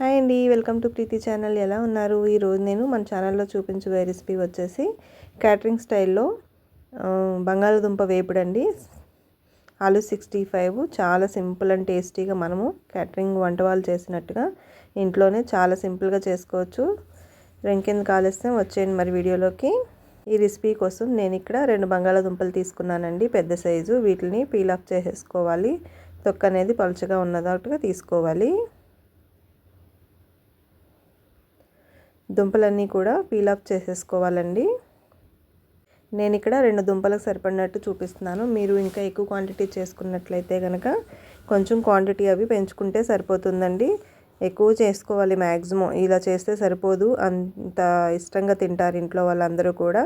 Hi అండి welcome to Preethi channel. ఎలా ఉన్నారు? ఈరోజు నేను మన ఛానల్లో చూపించబోయే రెసిపీ వచ్చేసి క్యాటరింగ్ స్టైల్లో బంగాళదుంప వేపుడు అండి ఆలు సిక్స్టీ ఫైవ్ చాలా సింపుల్ అండ్ టేస్టీగా మనము క్యాటరింగ్ వంట వాళ్ళు చేసినట్టుగా ఇంట్లోనే చాలా సింపుల్గా చేసుకోవచ్చు. రెంకెందుకు ఆలస్యం వచ్చేయండి మరి వీడియోలోకి. ఈ రెసిపీ కోసం నేను ఇక్కడ రెండు బంగాళదుంపలు తీసుకున్నానండి. పెద్ద సైజు వీటిని పీల్ ఆఫ్ చేసేసుకోవాలి. తొక్క అనేది పలుచగా ఉన్నదట్టుగా తీసుకోవాలి. దుంపలన్నీ కూడా పీల్ ఆఫ్ చేసేసుకోవాలండి. నేను ఇక్కడ రెండు దుంపలకు సరిపడినట్టు చూపిస్తున్నాను. మీరు ఇంకా ఎక్కువ క్వాంటిటీ చేసుకున్నట్లయితే కనుక కొంచెం క్వాంటిటీ అవి పెంచుకుంటే సరిపోతుందండి. ఎక్కువ చేసుకోవాలి మ్యాక్సిమం ఇలా చేస్తే సరిపోదు. అంత ఇష్టంగా తింటారు ఇంట్లో వాళ్ళందరూ కూడా.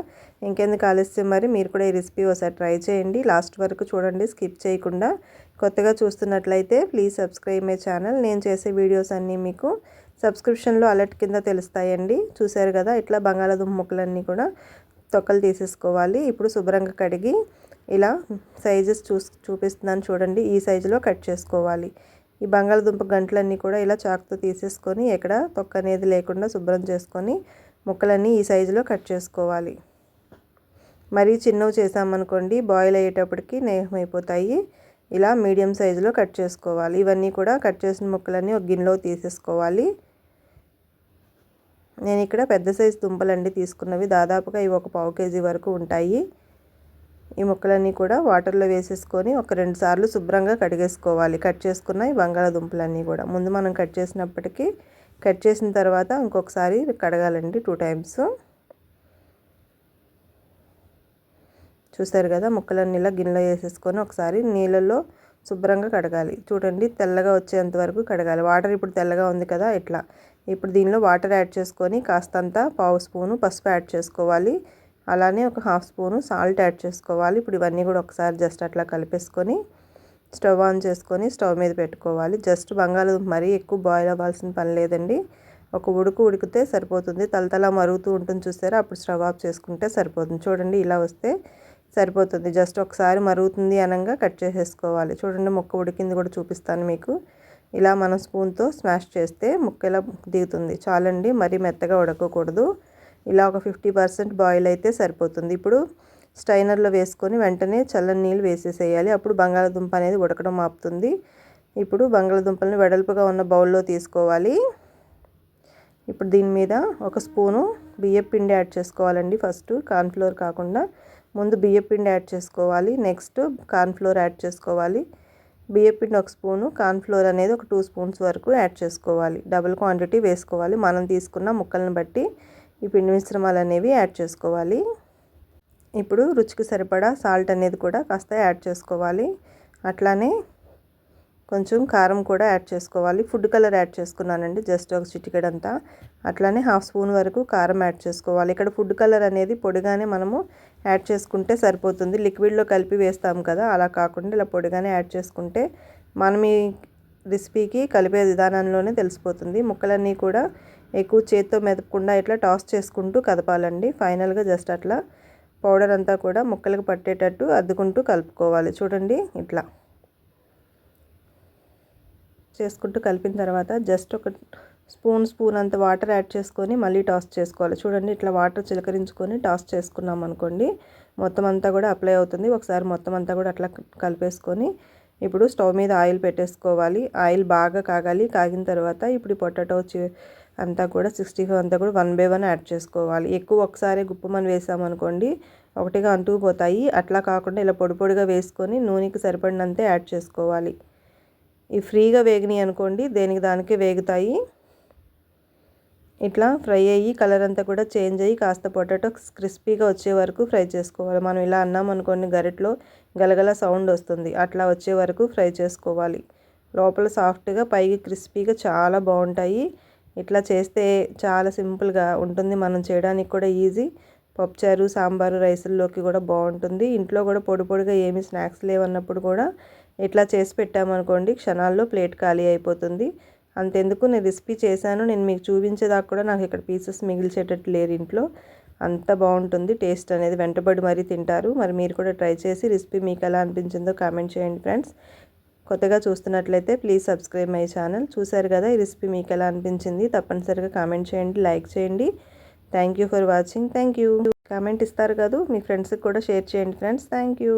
ఇంకెందుకు ఆలస్యం? మరి మీరు కూడా ఈ రెసిపీ ఒకసారి ట్రై చేయండి. లాస్ట్ వరకు చూడండి స్కిప్ చేయకుండా. కొత్తగా చూస్తున్నట్లయితే ప్లీజ్ సబ్స్క్రైబ్ మై ఛానల్. నేను చేసే వీడియోస్ అన్నీ మీకు సబ్స్క్రిప్షన్లో అలర్ట్ కింద తెలుస్తాయండి. చూశారు కదా ఇట్లా బంగాళాదుంప ముక్కలన్నీ కూడా తొక్కలు తీసేసుకోవాలి. ఇప్పుడు శుభ్రంగా కడిగి ఇలా సైజెస్ చూ చూపిస్తున్నాను చూడండి. ఈ సైజులో కట్ చేసుకోవాలి. ఈ బంగాళదుంప గంటలన్నీ కూడా ఇలా చాకుతో తీసేసుకొని ఎక్కడ తొక్క అనేది లేకుండా శుభ్రం చేసుకొని ముక్కలన్నీ ఈ సైజులో కట్ చేసుకోవాలి. మరీ చిన్నవి చేసామనుకోండి బాయిల్ అయ్యేటప్పటికి నేహం అయిపోతాయి ఇలా మీడియం సైజులో కట్ చేసుకోవాలి. ఇవన్నీ కూడా కట్ చేసిన ముక్కలన్నీ ఒక గిన్నెలో తీసేసుకోవాలి. నేను ఇక్కడ పెద్ద సైజు దుంపలండి తీసుకున్నవి. దాదాపుగా ఇవి ఒక పావు కేజీ వరకు ఉంటాయి. ఈ ముక్కలన్నీ కూడా వాటర్లో వేసేసుకొని ఒక రెండు సార్లు శుభ్రంగా కడిగేసుకోవాలి కట్ చేసుకున్న ఈ బంగాళాదుంపలన్నీ కూడా. ముందు మనం కట్ చేసినప్పటికీ కట్ చేసిన తర్వాత ఇంకొకసారి కడగాలండి టూ టైమ్స్. చూసారు కదా ముక్కలన్నీ ఇలా గిన్నెలో వేసేసుకొని ఒకసారి నీళ్ళల్లో శుభ్రంగా కడగాలి. చూడండి తెల్లగా వచ్చేంత వరకు కడగాలి. వాటర్ ఇప్పుడు తెల్లగా ఉంది కదా ఇట్లా ఇప్పుడు దీనిలో వాటర్ యాడ్ చేసుకొని కాస్తంత పావు స్పూను పసుపు యాడ్ చేసుకోవాలి. అలానే ఒక హాఫ్ స్పూను సాల్ట్ యాడ్ చేసుకోవాలి. ఇప్పుడు ఇవన్నీ కూడా ఒకసారి జస్ట్ అట్లా కలిపేసుకొని స్టవ్ ఆన్ చేసుకొని స్టవ్ మీద పెట్టుకోవాలి. జస్ట్ బంగాళదుంప మరీ ఎక్కువ బాయిల్ అవ్వాల్సిన పని లేదండి. ఒక ఉడుకు ఉడికితే సరిపోతుంది. తలతల మరుగుతూ ఉంటుంది చూసారా? అప్పుడు స్టవ్ ఆఫ్ చేసుకుంటే సరిపోతుంది. చూడండి ఇలా వస్తే సరిపోతుంది. జస్ట్ ఒకసారి మరుగుతుంది అనగా కట్ చేసేసుకోవాలి. చూడండి ముక్క ఉడికింది కూడా చూపిస్తాను మీకు. ఇలా మనం స్పూన్తో స్మాష్ చేస్తే ముక్క ఇలా దిగుతుంది. చాలండి. మరీ మెత్తగా ఉడకకూడదు. ఇలా ఒక ఫిఫ్టీ పర్సెంట్ బాయిల్ అయితే సరిపోతుంది. ఇప్పుడు స్టైనర్లో వేసుకొని వెంటనే చల్లని నీళ్ళు వేసేసేయాలి. అప్పుడు బంగాళదుంప అనేది ఉడకడం ఆపుతుంది. ఇప్పుడు బంగాళదుంపలను వెడల్పుగా ఉన్న బౌల్లో తీసుకోవాలి. ఇప్పుడు దీని మీద ఒక స్పూను బియ్యం పిండి యాడ్ చేసుకోవాలండి ఫస్ట్. కార్న్ఫ్లోర్ కాకుండా ముందు బియ్యం పిండి యాడ్ చేసుకోవాలి. నెక్స్ట్ కార్న్ఫ్లోర్ యాడ్ చేసుకోవాలి. బియ్యం పిండి ఒక స్పూను కార్న్ఫ్లోర్ అనేది ఒక టూ స్పూన్స్ వరకు యాడ్ చేసుకోవాలి. డబుల్ క్వాంటిటీ వేసుకోవాలి. మనం తీసుకున్న ముక్కలను బట్టి ఈ పిండి మిశ్రమాలు అనేవి యాడ్ చేసుకోవాలి. ఇప్పుడు రుచికి సరిపడా సాల్ట్ అనేది కూడా కాస్త యాడ్ చేసుకోవాలి. అట్లానే కొంచెం కారం కూడా యాడ్ చేసుకోవాలి. ఫుడ్ కలర్ యాడ్ చేసుకున్నానండి జస్ట్ ఒక చిటికెడంతా. అట్లానే హాఫ్ స్పూన్ వరకు కారం యాడ్ చేసుకోవాలి. ఇక్కడ ఫుడ్ కలర్ అనేది పొడిగానే మనము యాడ్ చేసుకుంటే సరిపోతుంది. లిక్విడ్లో కలిపి వేస్తాం కదా అలా కాకుండా ఇలా పొడిగానే యాడ్ చేసుకుంటే మనం ఈ రెసిపీకి కలిపే విధానంలోనే తెలిసిపోతుంది. ముక్కలన్నీ కూడా ఎక్కువ చేత్తో మెదపకుండా ఇట్లా టాస్ చేసుకుంటూ కదపాలండి. ఫైనల్గా జస్ట్ అట్లా పౌడర్ అంతా కూడా ముక్కలకు పట్టేటట్టు అద్దుకుంటూ కలుపుకోవాలి. చూడండి ఇట్లా. చేసుకుంటూ కలిపిన తర్వాత జస్ట్ ఒక స్పూన్ స్పూన్ అంత వాటర్ యాడ్ చేసుకొని మళ్ళీ టాస్ చేసుకోవాలి. చూడండి ఇట్లా వాటర్ చిలకరించుకొని టాస్ చేసుకున్నాం అనుకోండి మొత్తం అంతా కూడా అప్లై అవుతుంది. ఒకసారి మొత్తం అంతా కూడా అట్లా కలిపేసుకొని ఇప్పుడు స్టవ్ మీద ఆయిల్ పెట్టేసుకోవాలి. ఆయిల్ బాగా కాగాలి. కాగిన తర్వాత ఇప్పుడు పొటాటో అంతా కూడా సిక్స్టీ ఫైవ్ అంతా కూడా వన్ బై వన్ యాడ్ చేసుకోవాలి. ఎక్కువ ఒకసారి గుప్పమని వేసామనుకోండి ఒకటిగా అంటుకుపోతాయి అట్లా కాకుండా ఇలా పొడి పొడిగా వేసుకొని నూనెకి సరిపడినంతే యాడ్ చేసుకోవాలి. ఈ ఫ్రీగా వేగినాయి అనుకోండి దేనికి దానికే వేగుతాయి. ఇట్లా ఫ్రై అయ్యి కలర్ అంతా కూడా చేంజ్ అయ్యి కాస్త పొటాటో క్రిస్పీగా వచ్చే వరకు ఫ్రై చేసుకోవాలి. మనం ఇలా అన్నాం అనుకోండి గరిటలో గలగల సౌండ్ వస్తుంది. అట్లా వచ్చే వరకు ఫ్రై చేసుకోవాలి. లోపల సాఫ్ట్గా పైకి క్రిస్పీగా చాలా బాగుంటాయి. ఇట్లా చేస్తే చాలా సింపుల్గా ఉంటుంది. మనం చేయడానికి కూడా ఈజీ. పప్పుచారు సాంబారు రైసుల్లోకి కూడా బాగుంటుంది. ఇంట్లో కూడా పొడి పొడిగా ఏమి స్నాక్స్ లేవన్నప్పుడు కూడా ఇట్లా చేసి పెట్టామనుకోండి క్షణాల్లో ప్లేట్ ఖాళీ అయిపోతుంది. అంతెందుకు నేను రెసిపీ చేశాను. నేను మీకు చూపించేదాకా కూడా నాకు ఇక్కడ పీసెస్ మిగిల్చేటట్టు లేరు ఇంట్లో. అంత బాగుంటుంది. టేస్ట్ అనేది వెంటబడి మరీ తింటారు. మరి మీరు కూడా ట్రై చేసి రెసిపీ మీకు ఎలా అనిపించిందో కామెంట్ చేయండి ఫ్రెండ్స్. కొత్తగా చూస్తున్నట్లయితే ప్లీజ్ సబ్స్క్రైబ్ మై ఛానల్ చూశారు కదా ఈ రెసిపీ మీకు ఎలా అనిపించింది? తప్పనిసరిగా కామెంట్ చేయండి లైక్ చేయండి. Thank you for watching thank you comment ఇస్తారు కదా మీ ఫ్రెండ్స్కి కూడా షేర్ చేయండి ఫ్రెండ్స్ థ్యాంక్ యూ